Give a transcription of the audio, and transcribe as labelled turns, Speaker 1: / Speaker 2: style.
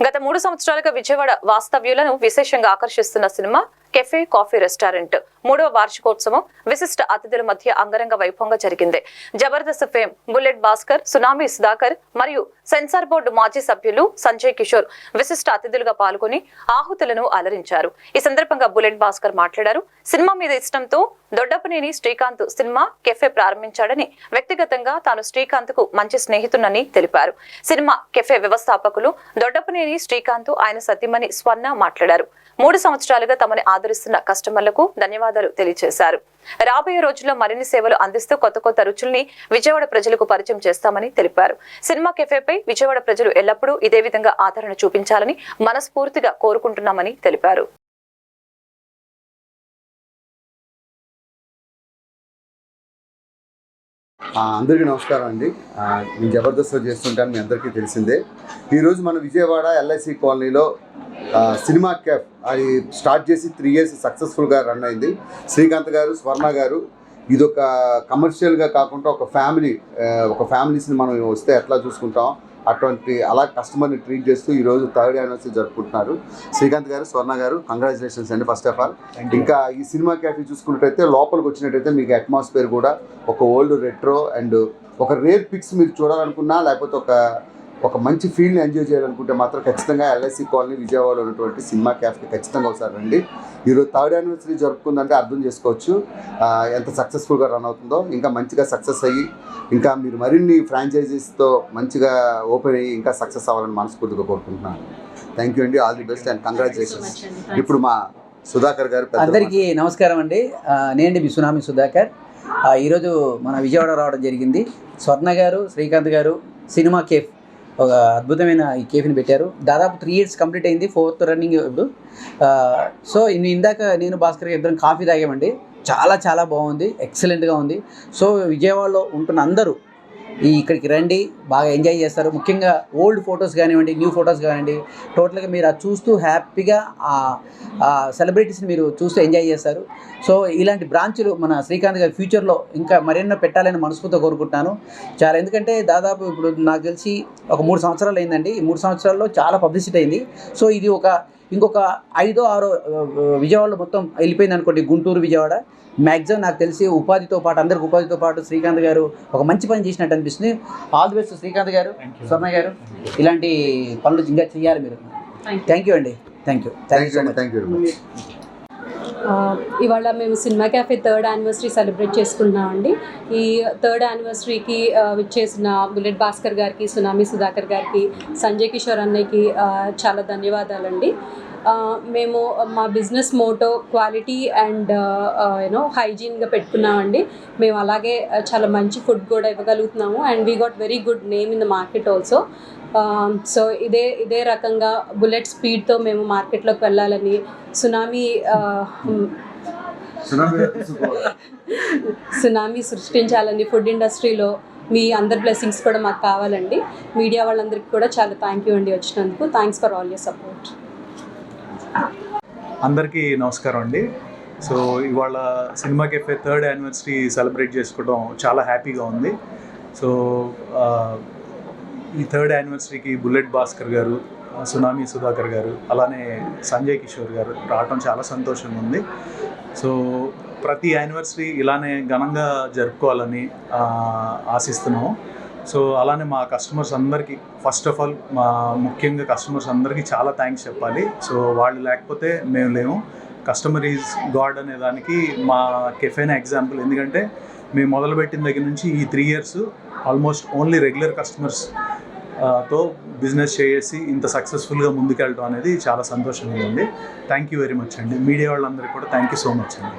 Speaker 1: గత మూడు సంవత్సరాలుగా విజయవాడ వాస్తవ్యులను విశేషంగా ఆకర్షిస్తున్న సినిమా కెఫే కాఫీ రెస్టారెంట్. మూడవ వార్షికోత్సవం విశిష్ట అతిథుల మధ్య అంగరంగ వైభవంగా జరిగింది. Jabardasth fame bullet Bhaskar tsunami Sudhakar మరియు సెన్సార్ బోర్డు మాజీ సభ్యులు సంజయ్ కిషోర్ విశిష్ట అతిథులుగా పాల్గొని ఆహుతులను అలరించారు. ఈ సందర్భంగా బుల్లెట్ భాస్కర్ మాట్లాడారు. సినిమా మీద ఇష్టంతో దొడ్డపనేని శ్రీకాంత్ సినిమా కెఫే ప్రారంభించాడని వ్యక్తిగతంగా తాను శ్రీకాంత్కు మంచి స్నేహితునని తెలిపారు. సినిమా కెఫే వ్యవస్థాపకులు దొడ్డపనేని శ్రీకాంత్ ఆయన సతీమణి స్వర్ణ మాట్లాడారు. మూడు సంవత్సరాలుగా తమని ఆదరిస్తున్న కస్టమర్లకు ధన్యవాదాలు తెలియజేశారు. రాబోయే రోజుల్లో మరిన్ని సేవలు అందిస్తూ కొత్త కొత్త రుచుల్ని విజయవాడ ప్రజలకు పరిచయం చేస్తామని తెలిపారు. సినిమా కెఫేపై విజయవాడ ప్రజలు ఎల్లప్పుడూ ఇదే విధంగా ఆదరణ చూపించాలని మనస్ఫూర్తిగా కోరుకుంటున్నామని తెలిపారు.
Speaker 2: అందరికీ నమస్కారం అండి. నేను జబర్దస్త్లో చేస్తుంటాను మీ అందరికీ తెలిసిందే. ఈరోజు మన విజయవాడ ఎల్ఐసి కాలనీలో సినిమా క్యాఫ్ అది స్టార్ట్ చేసి త్రీ ఇయర్స్ సక్సెస్ఫుల్గా రన్ అయింది. శ్రీకాంత్ గారు స్వర్ణ గారు ఇది ఒక కమర్షియల్గా కాకుండా ఒక ఫ్యామిలీ ఒక ఫ్యామిలీస్ని మనం వస్తే ఎట్లా చూసుకుంటాం అటువంటి అలా కస్టమర్ని ట్రీట్ చేస్తూ ఈరోజు థర్డ్ యానివర్సరీ జరుపుకుంటున్నారు. శ్రీకాంత్ గారు స్వర్ణ గారు కంగ్రాచులేషన్స్ అండి ఫస్ట్ ఆఫ్ ఆల్ ఇంకా ఈ సినిమా క్యాఫే చూసుకున్నట్టయితే లోపలికి వచ్చినట్టయితే మీకు అట్మాస్ఫియర్ కూడా ఒక ఓల్డ్ రెట్రో అండ్ ఒక రేర్ పిక్స్ మీరు చూడాలనుకున్నా లేకపోతే ఒక ఒక మంచి ఫీల్ని ఎంజాయ్ చేయాలనుకుంటే మాత్రం ఖచ్చితంగా ఎల్ఐసి కాలనీ విజయవాడలో ఉన్నటువంటి సినిమా క్యాఫ్కి ఖచ్చితంగా ఒకసారి రండి. ఈరోజు థర్డ్ యానివర్సరీ జరుపుకుందంటే అర్థం చేసుకోవచ్చు. ఎంత సక్సెస్ఫుల్గా రన్ అవుతుందో ఇంకా మంచిగా సక్సెస్ అయ్యి ఇంకా మీరు మరిన్ని ఫ్రాంచైజీస్తో మంచిగా ఓపెన్ అయ్యి ఇంకా సక్సెస్ అవ్వాలని మనస్ఫూర్తిగా కోరుకుంటున్నాను. థ్యాంక్ యూ అండి. All the best and. Congratulations ఇప్పుడు మా సుధాకర్ గారు పెద్ద
Speaker 3: అందరికీ నమస్కారం అండి. నేనండి మీ సునామీ సుధాకర్. ఈరోజు మన విజయవాడ రావడం జరిగింది. స్వర్ణ గారు శ్రీకాంత్ గారు సినిమా కేఫ్ ఒక అద్భుతమైన ఈ కేఫ్ని పెట్టారు. దాదాపు త్రీ ఇయర్స్ కంప్లీట్ అయింది ఫోర్త్ రన్నింగ్ ఇప్పుడు. సో ఇన్ని ఇందాక నేను భాస్కర్ ఇద్దరం కాఫీ తాగామండి. చాలా చాలా బాగుంది ఎక్సలెంట్గా ఉంది. సో విజయవాడలో ఉంటున్న అందరూ ఈ ఇక్కడికి రండి బాగా ఎంజాయ్ చేస్తారు. ముఖ్యంగా ఓల్డ్ ఫొటోస్ కానివ్వండి న్యూ ఫొటోస్ కానివ్వండి టోటల్గా మీరు అది చూస్తూ హ్యాపీగా ఆ సెలబ్రిటీస్ని మీరు చూస్తూ ఎంజాయ్ చేస్తారు. సో ఇలాంటి బ్రాంచులు మన శ్రీకాంత్ గారి ఫ్యూచర్లో ఇంకా మరెన్నో పెట్టాలని మనస్ఫూర్తిగా కోరుకుంటున్నాను. చాలా ఎందుకంటే దాదాపు ఇప్పుడు నాకు తెలిసి ఒక మూడు సంవత్సరాలు అయిందండి. ఈ మూడు సంవత్సరాల్లో చాలా పబ్లిసిటీ అయింది. సో ఇది ఒక ఇంకొక ఐదో ఆరో విజయవాడలో మొత్తం వెళ్ళిపోయింది అనుకోండి. గుంటూరు విజయవాడ. మ్యాక్సిమం నాకు తెలిసి ఉపాధితో పాటు అందరికి ఉపాధితో పాటు శ్రీకాంత్ గారు ఒక మంచి పని చేసినట్టు అనిపిస్తుంది. ఆల్ ది బెస్ట్ శ్రీకాంత్ గారు స్వర్ణ గారు. ఇలాంటి పనులు ఇంకా చేయాలి మీరు. థ్యాంక్ యూ అండి. Thank you
Speaker 2: thank you thank you very much
Speaker 4: ఆ, ఇవాళ మేము cinema cafe third anniversary celebrate చేసుకుంటున్నామండి ఈ థర్డ్ యానివర్సరీకి విచ్చేసిన బుల్లెట్ భాస్కర్ గారికి సునామీ సుధాకర్ గారికి సంజయ్ కిషోర్ అన్నయ్యకి చాలా ధన్యవాదాలండి. మేము మా business motto quality and you know హైజీన్గా పెట్టుకున్నామండి. మేము అలాగే చాలా మంచి ఫుడ్ కూడా ఇవ్వగలుగుతున్నాము. And we got very good name in the market also so ఇదే ఇదే రకంగా బుల్లెట్ స్పీడ్తో మేము మార్కెట్లోకి వెళ్ళాలని సునామీ సునామీ సృష్టించాలని ఫుడ్ ఇండస్ట్రీలో మీ అందరి బ్లెస్సింగ్స్ కూడా మాకు కావాలండి. మీడియా వాళ్ళందరికీ కూడా చాలా థ్యాంక్ యూ అండి వచ్చినందుకు. Thanks for all your support
Speaker 5: అందరికీ నమస్కారం అండి. సో ఇవాళ cinema cafe third anniversary celebrate చేసుకోవడం చాలా హ్యాపీగా ఉంది. సో ఈ థర్డ్ యానివర్సరీకి బుల్లెట్ భాస్కర్ గారు సునామీ సుధాకర్ గారు అలానే సంజయ్ కిషోర్ గారు రావటం చాలా సంతోషంగా ఉంది. సో ప్రతి యానివర్సరీ ఇలానే ఘనంగా జరుపుకోవాలని ఆశిస్తున్నాము. సో అలానే మా కస్టమర్స్ అందరికీ ఫస్ట్ ఆఫ్ ఆల్ మా ముఖ్యంగా కస్టమర్స్ అందరికీ చాలా థ్యాంక్స్ చెప్పాలి. సో వాళ్ళు లేకపోతే మేము లేము. కస్టమర్ ఈజ్ గాడ్ అనే దానికి మా కెఫేనే ఎగ్జాంపుల్ ఎందుకంటే మేము మొదలుపెట్టిన దగ్గర నుంచి ఈ three years almost only regular కస్టమర్స్తో business చేసి ఇంత సక్సెస్ఫుల్గా ముందుకెళ్ళడం అనేది చాలా సంతోషంగా ఉంది. థ్యాంక్ యూ వెరీ మచ్ అండి. మీడియా వాళ్ళందరికీ కూడా థ్యాంక్ యూ సో మచ్ అండి.